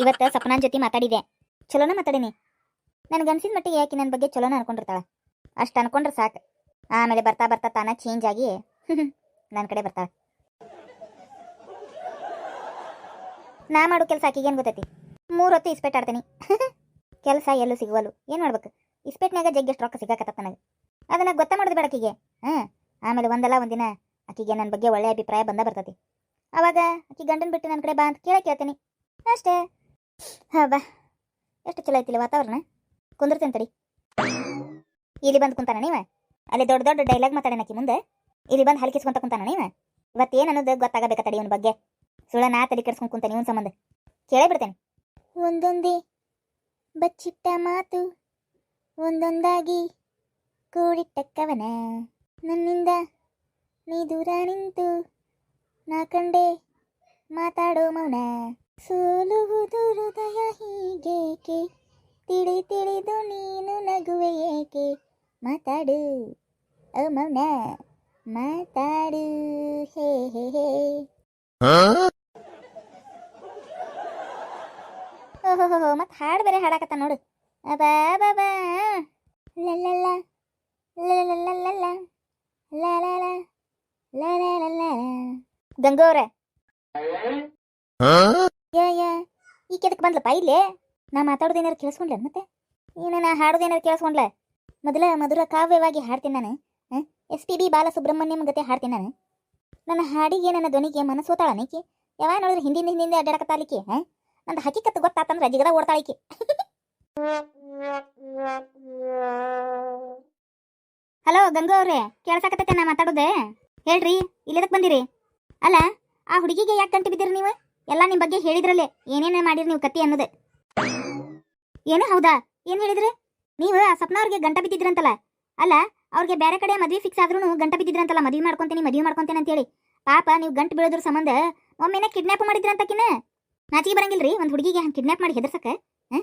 ಇವತ್ತು ಸಪನಾನ್ ಜೊತೆ ಮಾತಾಡಿದೆ. ಚಲೋನ ಮಾತಾಡೀನಿ. ನನಗೆ ಅನ್ಸಿದ ಮಟ್ಟಿಗೆ ಯಾಕೆ ನನ್ನ ಬಗ್ಗೆ ಚಲೋನ ಅನ್ಕೊಂಡಿರ್ತಾಳೆ? ಅಷ್ಟು ಅನ್ಕೊಂಡ್ರೆ ಸಾಕು. ಆಮೇಲೆ ಬರ್ತಾ ಬರ್ತಾ ತಾನ ಚೇಂಜ್ ಆಗಿ ನನ್ನ ಕಡೆ ಬರ್ತಾಳೆ. ನಾ ಮಾಡೋ ಕೆಲಸ ಆಕಿಗೇನು ಗೊತ್ತೈತಿ? ಮೂರು ಹೊತ್ತು ಇಸ್ಪೇಟ್ ಆಡ್ತೀನಿ. ಕೆಲಸ ಎಲ್ಲೂ ಸಿಗುವಲ್ಲು. ಏನು ಮಾಡ್ಬೇಕು? ಇಸ್ಪೇಟ್ನಾಗ ಜಗ್ಗೆಷ್ಟು ರೊಕ್ಕ ಸಿಗಾಕತ್ತ ನನಗೆ. ಅದನ್ನ ಗೊತ್ತ ಮಾಡೋದು ಬೇಡ ಆಕಿಗೆ. ಹಾಂ, ಆಮೇಲೆ ಒಂದಲ್ಲ ಒಂದಿನ ಆಕಿಗೆ ನನ್ನ ಬಗ್ಗೆ ಒಳ್ಳೆಯ ಅಭಿಪ್ರಾಯ ಬಂದ ಬರ್ತೈತಿ. ಅವಾಗ ಆಕಿ ಗಂಡನ ಬಿಟ್ಟು ನನ್ನ ಕಡೆ ಬಾ ಅಂತ ಕೇಳ ಕೇಳ್ತೀನಿ. ಅಷ್ಟೇ. ಹಾ, ಬಾ. ಎಷ್ಟು ಚಲೋ ಐತಿಲ್ಲ ವಾತಾವರಣ. ಕುಂದಿರ್ತೇನೆ ತಡಿ. ಇಲ್ಲಿ ಬಂದು ಕುಂತಾನ ನೀವ? ಅಲ್ಲಿ ದೊಡ್ಡ ದೊಡ್ಡ ಡೈಲಾಗ್ ಮಾತಾಡೋಣ ಆಕಿ ಮುಂದೆ. ಇಲ್ಲಿ ಬಂದು ಹಲ್ಕಿಸ್ಕೊಂತ ಕುಂತಾನ ನೀವ? ಇವತ್ತೇನು ಅನ್ನೋದು ಗೊತ್ತಾಗಬೇಕ ತಡಿ ಇವನ ಬಗ್ಗೆ? ಸುಳ್ಳ ನಾ ತಲೆ ಕೆಡ್ಸ್ಕೊಂಡು ಕುಂತಾನೆ ಇವನ್ ಸಂಬಂಧ. ಕೇಳೇ ಬಿಡ್ತೇನೆ. ಒಂದೊಂದೇ ಬಚ್ಚಿಟ್ಟ ಮಾತು, ಒಂದೊಂದಾಗಿ ಕೂಡಿಟ್ಟ ಕವನ ನನ್ನಿಂದ ನೀ ದೂರ ನಿಂತು ನಾ ಕಂಡೆ ಮಾತಾಡೋ ಮೌನ ಸೋಲುವುದು ಹೃದಯ ಹೀಗೇಕೆ? ತಿಳಿ ತಿಳಿದು ನೀನು ನಗುವೆ ಏಕೆ? ಮಾತಾಡು. ಓ ಮೌನ. ಮಾತಾಡು. ಹೇ ಹೇ ಹೇ. ಓಹೋ ಮತ್ತೆ ಹಾಡು ಬೇರೆ ಹಾಡಾಕತ್ತ ನೋಡು. ಅಬಾ ಬಾಬಾ ಲಲ್ಲಲ್ಲ ಲಲ್ಲಲ್ಲ ಲಲಲ ಲಲಲ ಗಂಗೋರ ಯಾ ಯಾ ಈ ಕೆದಕ್ಕೆ ಬಂದ್ಲಪ್ಪ, ಇಲ್ಲೇ? ನಾ ಮಾತಾಡೋದೇನಾರು ಕೇಳಿಸ್ಕೊಂಡ್ಲ ಮತ್ತೆ? ಏನು, ನಾ ಹಾಡೋದೇನಾರು ಕೇಳಿಸ್ಕೊಂಡ್ಲ? ಮೊದಲ ಮಧುರ ಕಾವ್ಯವಾಗಿ ಹಾಡ್ತೀನಿ ನಾನು ಎಸ್ ಪಿ ಬಿ ಬಾಲಸುಬ್ರಹ್ಮಣ್ಯಂ ಗತೆ ಹಾಡ್ತೀನಿ ನಾನು. ನನ್ನ ಹಾಡಿಗೆ, ನನ್ನ ಧ್ವನಿಗೆ ಮನಸ್ಸು ಓತಾಳ ಯಾವ ನೋಡಿದ್ರೆ ಹಿಂದಿನ ಹಿಂದಿಂದ ಅಡ್ಡಾಡಕತ್ತಾಲಿಕ್ಕೆ ಹಾಂ ನಂದು ಹಕ್ಕಿಕತ್ತು ಗೊತ್ತಾತಂದ್ರೆ ಜಿಗದ ಓಡ್ತಾಳಿಕೆ. ಹಲೋ, ಗಂಗೋ ಅವ್ರೆ, ಕೇಳ್ಸಾಕತ್ತೈತೆ ನಾ ಮಾತಾಡೋದೆ? ಹೇಳ್ರಿ ಇಲ್ಲದಕ್ಕೆ ಬಂದಿರಿ? ಅಲ್ಲ, ಆ ಹುಡುಗಿಗೆ ಯಾಕೆ ಗಂಟು ಬಿದ್ದೀರಿ ನೀವು? ಎಲ್ಲ ನಿಮ್ಮ ಬಗ್ಗೆ ಹೇಳಿದ್ರಲ್ಲೇ. ಏನೇನೇ ಮಾಡಿರಿ ನೀವು ಕತ್ತಿ ಅನ್ನೋದು. ಏನು ಹೌದಾ? ಏನು ಹೇಳಿದ್ರಿ? ನೀವು ಆ ಸಪ್ನ ಅವ್ರಿಗೆ ಗಂಟ ಬಿದ್ದಿದ್ರಂತಲ್ಲ. ಅಲ್ಲ, ಅವ್ರಿಗೆ ಬೇರೆ ಕಡೆ ಮದ್ವೆ ಫಿಕ್ಸ್ ಆದ್ರೂ ಗಂಟ ಬಿದ್ದಿದ್ರಂತಲ್ಲ. ಮದ್ವೆ ಮಾಡ್ಕೊಂತೀನಿ, ಮದ್ವೆ ಮಾಡ್ಕೊಂತೇನೆ ಅಂತೇಳಿ. ಪಾಪ, ನೀವು ಗಂಟು ಬೀಳೋದ್ರ ಸಂಬಂಧ ಒಮ್ಮೆನೆ ಕಿಡ್ನಾಪ್ ಮಾಡಿದ್ರಂತಕಿನ ನಾಚಿಗೆ ಬರಂಗಿಲ್ರಿ? ಒಂದು ಹುಡುಗಿಗೆ ಹಂಗೆ ಕಿಡ್ನಾಪ್ ಮಾಡಿ ಹೆದರ್ಸಕ್ಕ ಹಾಂ?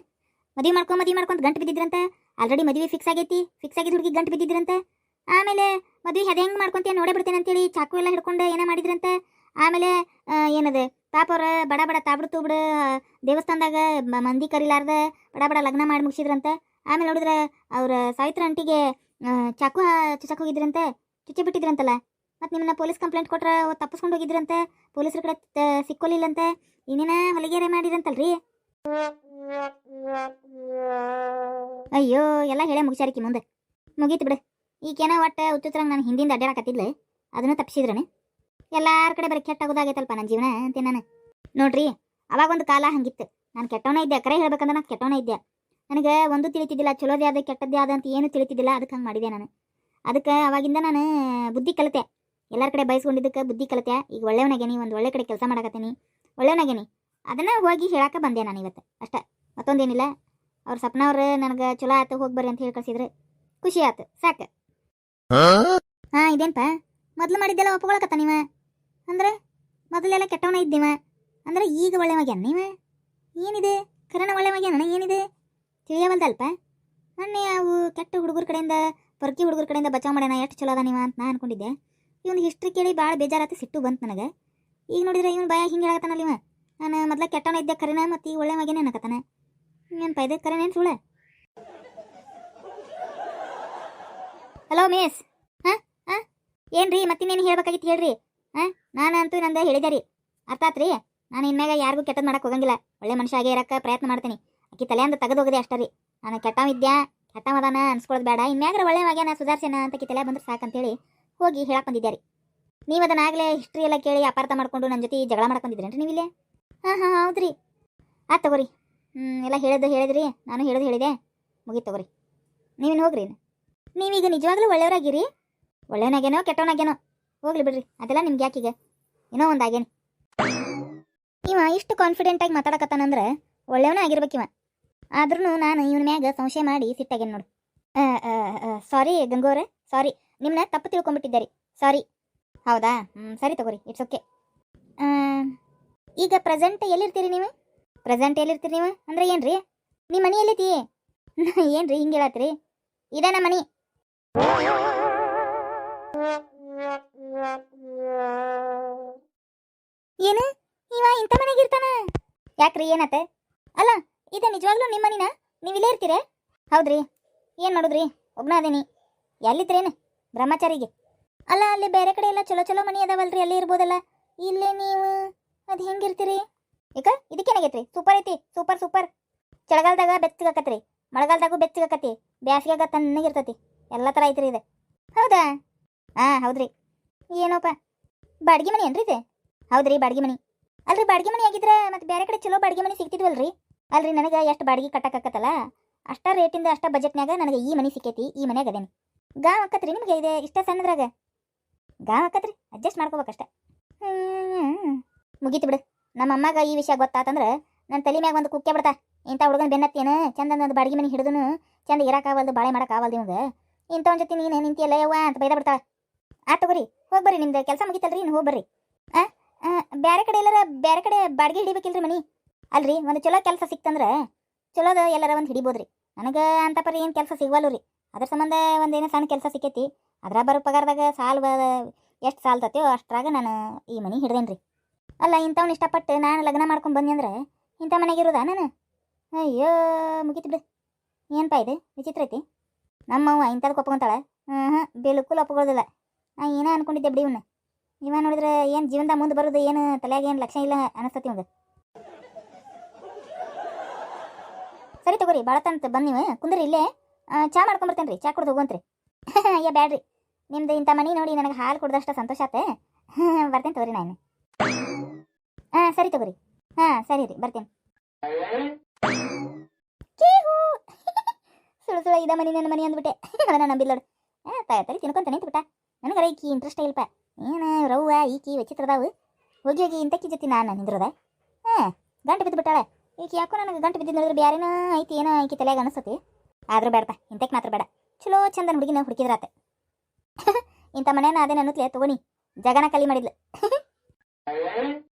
ಮದುವೆ ಮಾಡ್ಕೊಂಡ್ ಮದುವೆ ಮಾಡ್ಕೊಂಡ್ ಗಂಟು ಬಿದ್ದಿದ್ರಂತ? ಆಲ್ರೆಡಿ ಮದುವೆ ಫಿಕ್ಸ್ ಆಗೈತಿ. ಫಿಕ್ಸ್ ಆಗಿದ್ದ ಹುಡುಗಿ ಗಂಟು ಬಿದ್ದಿದ್ರಂತ? ಆಮೇಲೆ ಮದುವೆ ಹೆದೆ ಹೆಂಗೆ ಮಾಡ್ಕೊಂತೀಯ ನೋಡೇ ಬಿಡ್ತೇನೆ ಅಂತೇಳಿ ಚಾಕು ಎಲ್ಲ ಹಿಡ್ಕೊಂಡು ಏನೋ ಮಾಡಿದ್ರಂತ? ಆಮೇಲೆ ಏನದೆ? ಪಾಪ ಅವ್ರ ಬಡ ಬಡ ತಾಬಿಡು ತೂಬಿಡು ದೇವಸ್ಥಾನದಾಗ ಮಂದಿ ಕರಿಲಾರ್ದ ಬಡ ಬಡ ಲಗ್ನ ಮಾಡಿ ಮುಗಿಸಿದ್ರಂತೆ. ಆಮೇಲೆ ನೋಡಿದ್ರೆ ಅವ್ರ ಸಾವಿತ್ರ ಅಂಟಿಗೆ ಚಾಕು ಚುಚಕ್ ಹೋಗಿದ್ರಂತೆ. ಚುಚ್ಚಿ ಬಿಟ್ಟಿದ್ರಂತಲ್ಲ. ಮತ್ತು ನಿಮ್ಮನ್ನ ಪೊಲೀಸ್ ಕಂಪ್ಲೇಂಟ್ ಕೊಟ್ರೆ ತಪ್ಪಿಸ್ಕೊಂಡು ಹೋಗಿದ್ರಂತೆ. ಪೊಲೀಸರ ಕಡೆ ಸಿಕ್ಕೊಲಿಲ್ಲಂತೆ. ಇನ್ನೇನ ಹೊಲಿಗೆರೆ ಮಾಡಿದ್ರಂತಲ್ರಿ? ಅಯ್ಯೋ, ಎಲ್ಲ ಹೇಳೇ ಮುಗಿಸಾರಿಕಿ ಮುಂದೆ. ಮುಗೀತು ಬಿಡು. ಈಗೇನ ಒಟ್ಟು ಉಚ್ಚುತ್ರಂಗ ನಾನು ಹಿಂದಿಂದ ಅಡ್ಡಾಡಕತ್ತಿದ್ಲೆ ಅದನ್ನು ತಪ್ಪಿಸಿದ್ರನೆ? ಎಲ್ಲಾರ ಕಡೆ ಬರೀ ಕೆಟ್ಟಾಗೋದಾಗೈತಲ್ಪ ನನ್ನ ಜೀವನ ಅಂತೆ ನಾನು. ನೋಡ್ರಿ ಅವಾಗ ಒಂದು ಕಾಲ ಹಂಗಿತ್ತು. ನಾನು ಕೆಟ್ಟವನೇ ಇದ್ದೆ ಕರೆ ಹೇಳ್ಬೇಕಂದ್ರೆ ನಾನು ಕೆಟ್ಟವನೇ ಇದ್ದೆ. ನನಗೆ ಒಂದು ತಿಳಿತಿದ್ದಿಲ್ಲ ಚಲೋದೇ ಆದ ಕೆಟ್ಟದ್ದೇ ಆದ ಅಂತ ಏನು ತಿಳಿತಿದ್ದಿಲ್ಲ ಅದಕ್ಕೆ ಹಂಗೆ ಮಾಡಿದೆ ನಾನು. ಅದಕ್ಕೆ ಅವಾಗಿಂದ ನಾನು ಬುದ್ಧಿ ಕಲಿತೆ. ಎಲ್ಲರ ಕಡೆ ಬಯಸ್ಕೊಂಡಿದ್ದಕ್ಕೆ ಬುದ್ಧಿ ಕಲಿತೆ. ಈಗ ಒಳ್ಳೆಯವನಾಗೇನಿ ಒಂದು ಒಳ್ಳೆ ಕಡೆ ಕೆಲಸ ಮಾಡಕತ್ತೀನಿ ಒಳ್ಳೆಯವನಾಗೇನಿ ಅದನ್ನ ಹೋಗಿ ಹೇಳಕ್ಕೆ ಬಂದೆ ನಾನು ಇವತ್ತು. ಅಷ್ಟೇ ಮತ್ತೊಂದೇನಿಲ್ಲ. ಅವ್ರ ಸಪ್ನವ್ರು ನನಗೆ ಚಲೋ ಆಯ್ತು ಹೋಗಿ ಬರ್ರಿ ಅಂತ ಹೇಳಿ ಕಳ್ಸಿದ್ರು. ಖುಷಿ ಆಯ್ತು ಸಾಕು. ಹಾ ಇದೇನ್ಪ? ಮೊದಲು ಮಾಡಿದ್ದೆಲ್ಲ ಒಪ್ಕೊಳಕತ್ತ ನೀವ? ಅಂದ್ರೆ ಮೊದಲೆಲ್ಲ ಕೆಟ್ಟವನ ಇದ್ದೀವ ಅಂದ್ರೆ ಈಗ ಒಳ್ಳೆ ಮಗ್ಯಾನ ನೀವ ಏನಿದೆ? ಕರಣ ಒಳ್ಳೆ ಮಗ್ಯಾನ ಏನಿದೆ? ತಿಳಿಯಬಲ್ದಲ್ಪ? ಮೊನ್ನೆ ಅವು ಕೆಟ್ಟ ಹುಡುಗರ ಕಡೆಯಿಂದ, ಪರ್ಕಿ ಹುಡುಗರ ಕಡೆಯಿಂದ ಬಚಾವ್ ಮಾಡ್ಯಾನ, ಎಷ್ಟು ಚಲೋ ಅದ ನೀವ ಅಂತ ನಾ ಅನ್ಕೊಂಡಿದ್ದೆ. ಇವನು ಹಿಸ್ಟ್ರಿ ಕೇಳಿ ಭಾಳ ಬೇಜಾರಾತ, ಸಿಟ್ಟು ಬಂತು ನನಗೆ. ಈಗ ನೋಡಿದ್ರೆ ಇವನು ಭಯ ಹಿಂಗೆ ಹೇಳಕತ್ತಾನಲ್ಲ ಇವ. ನಾನು ಮೊದ್ಲ ಕೆಟ್ಟವನ ಇದ್ದೆ ಕರೆನ ಮತ್ತು ಈಗ ಒಳ್ಳೆ ಮಗನೇ ಅನ್ನಕತ್ತಾನ? ಏನು ಪೈದ ಕರೆನೇನು ಸುಳ್ಳ? ಹಲೋ ಮಿಸ್ ಹಾಂ? ಹಾಂ? ಏನ್ರಿ ಮತ್ತಿನ್ನೇನು ಹೇಳ್ಬೇಕಾಗಿತ್ತು ಹೇಳ್ರಿ? ಹಾಂ? ನಾನು ಅಂತೂ ನಂದು ಹೇಳಿದೆ ರೀ. ಅರ್ಥ ಆತ್ರಿ? ನಾನು ಇನ್ಮ್ಯಾಗ ಯಾರಿಗೂ ಕೆಟ್ಟದ್ ಮಾಡಕ್ಕೆ ಹೋಗಂಗಿಲ್ಲ. ಒಳ್ಳೆ ಮನುಷ್ಯ ಆಗೇ ಇರಕ್ಕೆ ಪ್ರಯತ್ನ ಮಾಡ್ತೀನಿ. ಆಕಿ ತೆಗೆದು ಹೋಗದೆ ಅಷ್ಟೇ ರೀ. ನಾನು ಕೆಟ್ಟವಿದ್ಯಾ ಕೆಟ್ಟವದಾನ ಅನ್ಸ್ಕೊಳ್ಳೋದು ಬೇಡ. ಇನ್ಮೇಲೆ ಒಳ್ಳೆ ಮಗ್ಯಾನ ಸುಧಾರ್ಸೇನ ಅಂತ ಆಕಿ ತಲೆ ಬಂದ್ರೆ ಸಾಕಂತೇಳಿ ಹೋಗಿ ಹೇಳಕ್ಕೆ ಬಂದಿದ್ದೆ ರೀ. ನೀವು ಅದನ್ನಾಗಲೇ ಹಿಸ್ಟ್ರಿ ಎಲ್ಲ ಕೇಳಿ ಅಪಾರ್ಥ ಮಾಡ್ಕೊಂಡು ನನ್ನ ಜೊತೆ ಜಗಳ ಮಾಡ್ಕೊಂಡಿದ್ರೇನ್ರಿ ನೀವಿಲ್ಲೇ? ಹಾಂ ಹಾಂ, ಹೌದ್ರಿ. ಆಯ್ತು ತಗೋರಿ. ಹ್ಞೂ ಎಲ್ಲ ಹೇಳೋದು ಹೇಳಿದ್ರಿ. ನಾನು ಹೇಳೋದು ಹೇಳಿದೆ. ಮುಗೀತು ತಗೋರಿ. ನೀವೇನು ಹೋಗ್ರಿ ನೀವೀಗ ನಿಜವಾಗ್ಲೂ ಒಳ್ಳೆಯವರಾಗಿರಿ? ಒಳ್ಳೆಯವನಾಗೇನೋ ಕೆಟ್ಟವನಾಗೇನೋ ಹೋಗ್ಲಿ ಬಿಡ್ರಿ. ಅದೆಲ್ಲ ನಿಮ್ಗೆ ಯಾಕೀಗ? ಏನೋ ಒಂದು ಆಗೇನಿ ಇವ ಇಷ್ಟು ಕಾನ್ಫಿಡೆಂಟಾಗಿ ಮಾತಾಡಕತ್ತಾನಂದ್ರೆ ಒಳ್ಳೆಯವನೇ ಆಗಿರ್ಬೇಕಿವ. ಆದ್ರೂ ನಾನು ಇವನ ಮ್ಯಾಗ ಸಂಶಯ ಮಾಡಿ ಸಿಟ್ಟಾಗೇನು ನೋಡು. ಸಾರಿ ಗಂಗೋರೆ ಸಾರಿ ನಿಮ್ಮನ್ನ ತಪ್ಪು ತಿಳ್ಕೊಂಬಿಟ್ಟಿದ್ದೆ ರೀ ಸಾರಿ ಹೌದಾ? ಹ್ಞೂ ಸರಿ ತಗೋರಿ ಇಟ್ಸ್ ಓಕೆ ಈಗ ಪ್ರೆಸೆಂಟ್ ಎಲ್ಲಿರ್ತೀರಿ ನೀವು? ಪ್ರೆಸೆಂಟ್ ಎಲ್ಲಿರ್ತೀರಿ ನೀವು? ಅಂದ್ರೆ ಏನ್ರಿ? ನಿಮ್ಮ ಮನಿ ಎಲ್ಲಿತಿ ಏನ್ರಿ, ಹಿಂಗೆ ಇದೇ ನಮ್ಮ ಮನಿ. ಏನು? ಇವ ಇಂಥ ಮನೆಗೆ ಇರ್ತಾನ? ಯಾಕ್ರಿ ಏನತ್ತೆ? ಅಲ್ಲ, ಇದು ನಿಜವಾಗ್ಲೂ ನಿಮ್ಮ ಮನಿನ? ನೀವು ಇಲ್ಲೇ ಇರ್ತೀರೇ? ಹೌದ್ರಿ. ಏನು ಮಾಡೋದ್ರಿ? ಒಬ್ನ ಅದೇನಿ. ಎಲ್ಲಿದ್ರೇನು? ಬ್ರಹ್ಮಚಾರಿಗೆ. ಅಲ್ಲ, ಅಲ್ಲಿ ಬೇರೆ ಕಡೆ ಎಲ್ಲ ಚಲೋ ಚಲೋ ಮನಿ ಅದಾವಲ್ರಿ, ಅಲ್ಲಿ ಇರ್ಬೋದಲ್ಲ. ಇಲ್ಲೇ ನೀವು ಅದು ಹೆಂಗಿರ್ತೀರಿ? ಈಗ ಇದಕ್ಕೇನಾಗೈತ್ರಿ ಸೂಪರ್ ಐತಿ, ಸೂಪರ್ ಸೂಪರ್. ಚಳಿಗಾಲದಾಗ ಬೆಚ್ಚಗಾಕತ್ರಿ. ಮಳೆಗಾಲದಾಗೂ ಬೆಚ್ಚಗಾಕತಿ ಬ್ಯಾಸಿಗೆಗ ತಣ್ಣಗಿರ್ತತಿ. ಎಲ್ಲ ಥರ ಐತ್ರಿ ಇದು. ಹೌದಾ? ಹಾಂ ಹೌದ್ರಿ. ಏನೋಪ್ಪ ಬಾಡಿಗೆ ಮನೆ ಏನ್ರಿ ಇದು? ಹೌದ್ರಿ, ಬಾಡಿಗೆ ಮನಿ. ಅಲ್ರಿ, ಬಾಡಿಗೆ ಮನಿ ಆಗಿದ್ರೆ ಮತ್ತೆ ಬೇರೆ ಕಡೆ ಚಲೋ ಬಾಡಿಗೆ ಮನಿ ಸಿಗ್ತಿದ್ವಲ್ರಿ? ಅಲ್ರಿ, ನನಗೆ ಎಷ್ಟು ಬಾಡಿಗೆ ಕಟ್ಟಕ್ಕಾಕತ್ತಲ್ಲ ಅಷ್ಟ ರೇಟಿಂದ ಅಷ್ಟ ಬಜೆಟ್ನ್ಯಾಗ ನನಗೆ ಈ ಮನಿ ಸಿಕ್ಕೈತಿ, ಈ ಮನ್ಯಾಗ ಅದೇನಿ. ಗಾವ್ ಹಾಕತ್ರಿ ನಿಮಗೆ ಇದೆ ಇಷ್ಟ ಸಣ್ಣದ್ರಾಗ? ಗಾವ್ ಹಾಕತ್ರಿ ಅಡ್ಜಸ್ಟ್ ಮಾಡ್ಕೋಬೇಕಷ್ಟ. ಮುಗೀತು ಬಿಡು. ನಮ್ಮ ಅಮ್ಮಗ ಈ ವಿಷಯ ಗೊತ್ತಾತಂದ್ರೆ ನನ್ನ ತಲೆ ಮ್ಯಾಗ ಒಂದು ಕುಕ್ಕೆ ಬಿಡ್ತಾ. ಇಂಥ ಹುಡುಗನ ಬೆನ್ನತ್ತೇನು? ಚಂದ ಬಾಡಿಗೆ ಮನೆ ಹಿಡಿದನು ಚಂದ ಇರಕ್ಕಾವಲ್ದು ಬಾಳೆ ಮಾಡಕ್ಕಾವಲ್ದು ಇಂಥ ಒಂದು ಜೊತೆ ನೀನು ನಿಂತಿಯಲ್ಲ ಯವ್ವ ಅಂತ ಬೈದ ಬಿಡ್ತಾಳೆ. ಆ ತಗೋರಿ, ಹೋಗಿ ಬರ್ರಿ, ನಿಮ್ದು ಕೆಲಸ ಮುಗಿತಲ್ರಿ, ಇನ್ನು ಹೋಗಿ ಬರ್ರಿ. ಆ, ಕಡೆ ಎಲ್ಲಾರ ಬೇರೆ ಕಡೆ ಬಾಡಿಗೆ ಹಿಡಿಬೇಕಿಲ್ರಿ ಮನಿ? ಅಲ್ರಿ ಒಂದು ಚಲೋ ಕೆಲಸ ಸಿಕ್ತಂದ್ರೆ ಚಲೋದ ಎಲ್ಲಾರ ಒಂದು ಹಿಡಿಬೋದ್ರಿ. ನನಗೆ ಅಂತ ಪರಿ ಏನು ಕೆಲಸ ಸಿಗವಲ್ಲು ರೀ ಅದ್ರ ಸಂಬಂಧ ಒಂದೇನೋ ಸಣ್ಣ ಕೆಲಸ ಸಿಕ್ಕೈತಿ. ಅದ್ರ ಬರೋ ಪಗಾರದಾಗ ಸಾಲ ಎಷ್ಟು ಸಾಲ್ತೈತೋ ಅಷ್ಟ್ರಾಗ ನಾನು ಈ ಮನೆ ಹಿಡ್ದೇನ್ರಿ. ಅಲ್ಲ ಇಂಥವ್ನ ಇಷ್ಟಪಟ್ಟು ನಾನು ಲಗ್ನ ಮಾಡ್ಕೊಂಡು ಬಂದೆ ಅಂದ್ರೆ ಇಂಥ ಮನೆಗೆ ಇರೋದಾ ನಾನು? ಅಯ್ಯೋ ಮುಗೀತು ಬಿಡು. ಏನಪ್ಪ ಇದು? ವಿಚಿತ್ರ ಐತಿ. ನಮ್ಮವ್ವ ಇಂಥದ್ದು ಒಪ್ಕೊಂತಾಳೆ ಹಾಂ ಹ್ಞೂ ಬಿಲ್ಕುಲ್ ಒಪ್ಕೊಳ್ಳೋದಿಲ್ಲ ನಾ ಏನೋ ಅನ್ಕೊಂಡಿದ್ದೆ ಬಿಡಿ ಇವನ್ನ ಇವ ನೋಡಿದ್ರೆ ಏನು ಜೀವನದಾಗ ಮುಂದೆ ಬರೋದು ಏನು ತಲೆಯಾಗ ಏನು ಲಕ್ಷಣ ಇಲ್ಲ ಅನಿಸ್ತತಿ ಒಂದು ಸರಿ ತಗೋರಿ ಭಾಳ ತಂತ, ಬಂದು ನೀವು. ಕುಂದ್ರಿ ಇಲ್ಲೇ. ಚಾ ಮಾಡ್ಕೊಂಬರ್ತೇನೆ ರೀ ಚಾ ಕುಡ್ದು ಹೋಗುವಂತ್ರಿ. ಅಯ್ಯ, ಬ್ಯಾಡ್ರಿ. ನಿಮ್ದು ಇಂಥ ಮನಿ ನೋಡಿ ನನಗೆ ಹಾಲು ಕುಡ್ದಷ್ಟು ಸಂತೋಷ ಆತೆ ಬರ್ತೇನೆ ತಗೋರಿ ನಾನು ಹಾಂ ಸರಿ ತಗೋರಿ. ಹಾಂ ಸರಿ ರೀ, ಬರ್ತೇನೆ. ಸುಳು ಸುಳ, ಇದ ಮನಿ ನನ್ನ ಮನಿ ಅಂದ್ಬಿಟ್ಟೆ. ಅದನ್ನ ನಂಬಿಲ್ಲ ಹಾಂ ತರಿ ತಿನ್ಕೊಂತ ನಿಂತ್ಬಿಟ್ಟ. ನನಗರ ಈಕಿ ಇಂಟ್ರೆಸ್ಟ್ ಇಲ್ಪ ಏನು ರವ್ವ, ಈಕಿ ವಿಚಿತ್ರದಾವು. ಹೋಗಿ ಹೋಗಿ ಇಂತಕ್ಕಿ ಜೊತೆ ನಾನು ನಿಂದ್ರದ. ಹಾಂ, ಗಂಟು ಬಿದ್ದು ಬಿಟ್ಟಾಳೆ. ಈಕಿ ಯಾಕೋ ನನಗೆ ಗಂಟು ಬಿದ್ದು ನೋಡಿದ್ರೆ ಬ್ಯಾರೇನೋ ಐತಿ ಏನೋ ಈಕಿ ತಲೆಯಾಗ ಅನಿಸ್ತತಿ. ಆದರೂ ಬೇಡಪ್ಪ ಇಂತಕ್ಕೆ ಮಾತ್ರ ಬೇಡ. ಚಲೋ ಚಂದನ ಹುಡುಗಿನ ಹುಡುಕಿದ್ರಾತೆ ಇಂಥ ಮನೇನ ಅದೇ ಅನ್ನತ್ಲೆ ತಗೋನಿ ಜಗನ ಕಲಿ ಮಾಡಿದ್ಲು.